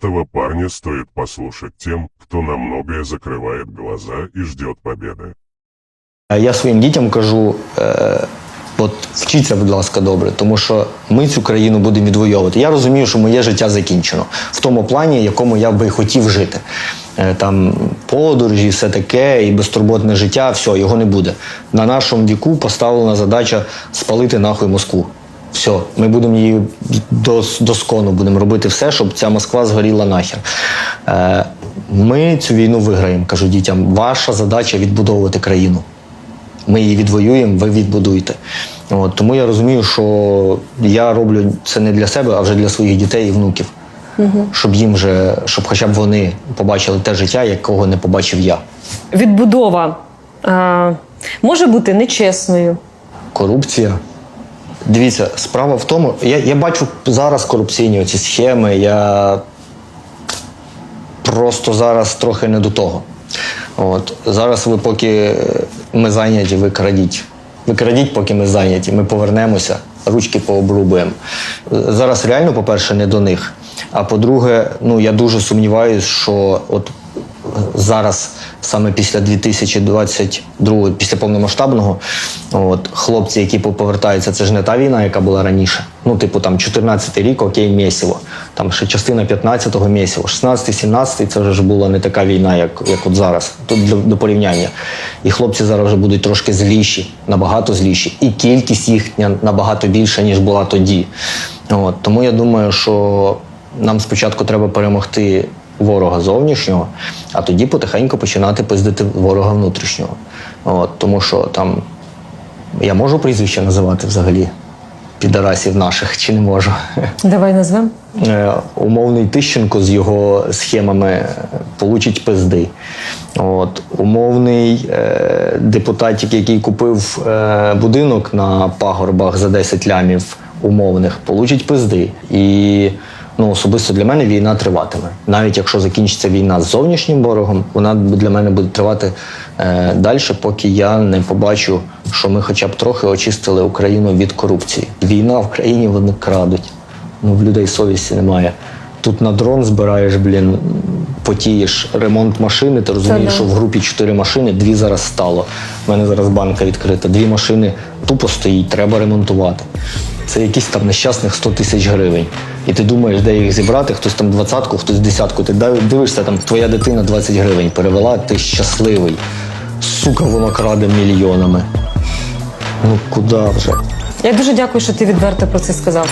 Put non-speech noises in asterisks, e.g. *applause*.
Этого парня стоит послушать тем, кто на многое закрывает глаза и ждет победы. А Я своїм дітям кажу: е, от вчіться, будь ласка, добре, тому що ми цю країну будемо відвоювати. Я розумію, що моє життя закінчено в тому плані, якому я би хотів жити. Е, Там подорожі, все таке, і безтурботне життя, все, його не буде. На нашому віку поставлена задача спалити нахуй Москву. Все, ми будемо її до, доскону будемо робити все, щоб ця Москва згоріла нахер. Е, ми цю війну виграємо, кажу дітям. Ваша задача відбудовувати країну. Ми її відвоюємо, ви відбудуєте. От, тому я розумію, що я роблю це не для себе, а вже для своїх дітей і внуків. Щоб їм вже, щоб хоча б вони побачили те життя, якого не побачив я. Відбудова е, може бути нечесною. Корупція. Дивіться, справа в тому, я, я бачу зараз корупційні ці схеми. Я просто зараз трохи не до того. От. Зараз ви поки ми зайняті, ви крадіть. Ви крадіть, поки ми зайняті. Ми повернемося, ручки пообрубуємо. Зараз реально, по-перше, не до них. А по-друге, ну я дуже сумніваюся, що от зараз, саме після 2022, після повномасштабного, от, хлопці, які повертаються, це ж не та війна, яка була раніше. Ну, типу, там 14-й рік, окей, місіво. Там ще частина 15-го місіво. 16-17 це вже ж була не така війна, як, як от зараз. Тут до, до порівняння. І хлопці зараз вже будуть трошки зліші, набагато зліші. І кількість їхня набагато більша, ніж була тоді. От, тому я думаю, що нам спочатку треба перемогти ворога зовнішнього, а тоді потихеньку починати пиздити ворога внутрішнього. От, тому що там я можу прізвище називати взагалі підарасів наших чи не можу. *laughs* Давай назвемо. Е, Умовний Тищенко з його схемами е, получить пизди. От, умовний е, депутатик, який купив е, будинок на пагорбах за 10 лямів умовних, получить пизди. І ну, особисто для мене війна триватиме. Навіть якщо закінчиться війна з зовнішнім ворогом, вона для мене буде тривати е, далі, поки я не побачу, що ми хоча б трохи очистили Україну від корупції. Війна в країні вони крадуть. Ну, в людей совісті немає. Тут на дрон збираєш, блін, потієш ремонт машини. Ти розумієш, що в групі чотири машини, дві зараз стало. У мене зараз банка відкрита. Дві машини тупо стоїть, треба ремонтувати. Це якісь там нещасних 100 тисяч гривень. І ти думаєш, де їх зібрати, хтось там двадцятку, хтось десятку. Ти дивишся, там твоя дитина 20 гривень перевела, ти щасливий. Сука, воно краде мільйонами. Ну куди вже? Я дуже дякую, що ти відверто про це сказав.